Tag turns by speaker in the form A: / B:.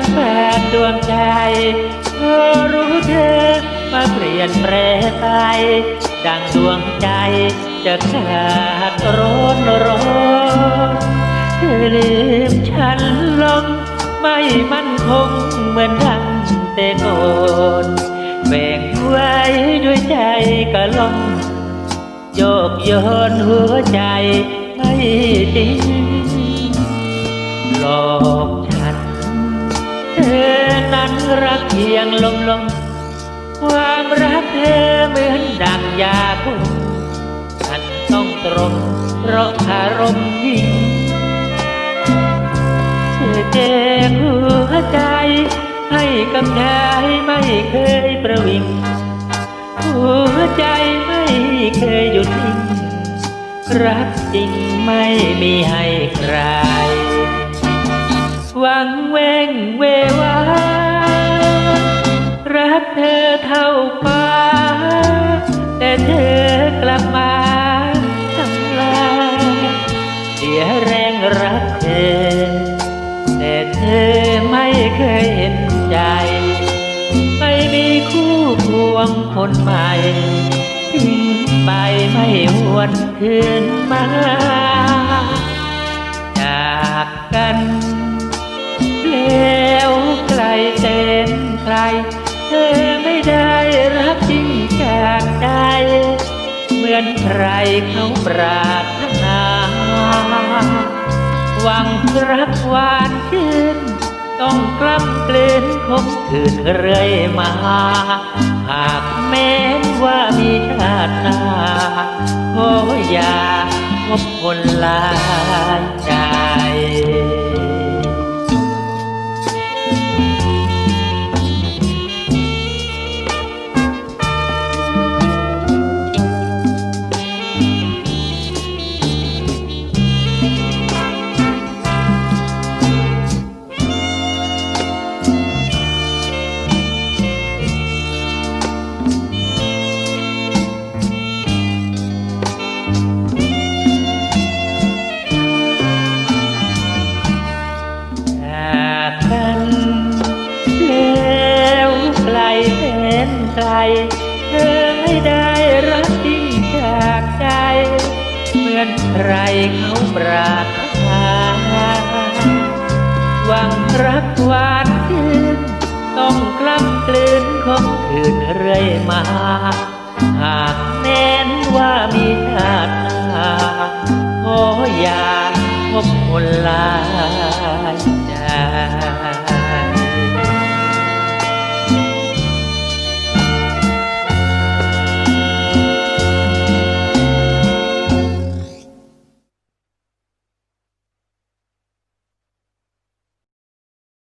A: งแฟนดวงใจพอรู้เธอมาเปลี่ยนแปรไปดังดวงใจจะขาดร้อนร้อนเธอลืมฉันลงไม่มั่นคงเหมือนดังแต่ก่อนแบ่งไว้ด้วยใจกะลงโยกโยนหัวใจไม่จริงหลอกฉ เธอนั้นรักเพียงลมลมความรักเธอเหมือนดังยาคุมฉันต้องตรงเพราะอารมณ์ยิ่งเธอเจ็บหัวใจ ให้กับชายไม่เคยประวิงหัวใจไม่เคยหยุดนิ่งรักจริงไม่มีให้ใคร เธอกลับมาทำลายเสียแรงรักเธอ แต่เธอไม่เคยเห็นใจ ไม่มีคู่ควงคนใหม่ทิ้งไปไม่หวนคืนมา จากกันแล้วใครเต็นใคร เหมือนใครเขาปรารถนาหวังรักหวานชื่นต้องกล้ำกลืนคมคืนเรื่อยมา หากแม้นว่ามีชาติหน้าขออย่าพบคนลายใจ นไกลเธอไม่ได้รักจริงจากใจ เหมือนใครเขาปรารถนาหวังรักหวานชื่นต้องกล้ำกลืนคมคืนเรื่อยมา หากแม้นว่ามีชาติหน้าขออย่าพบคนลา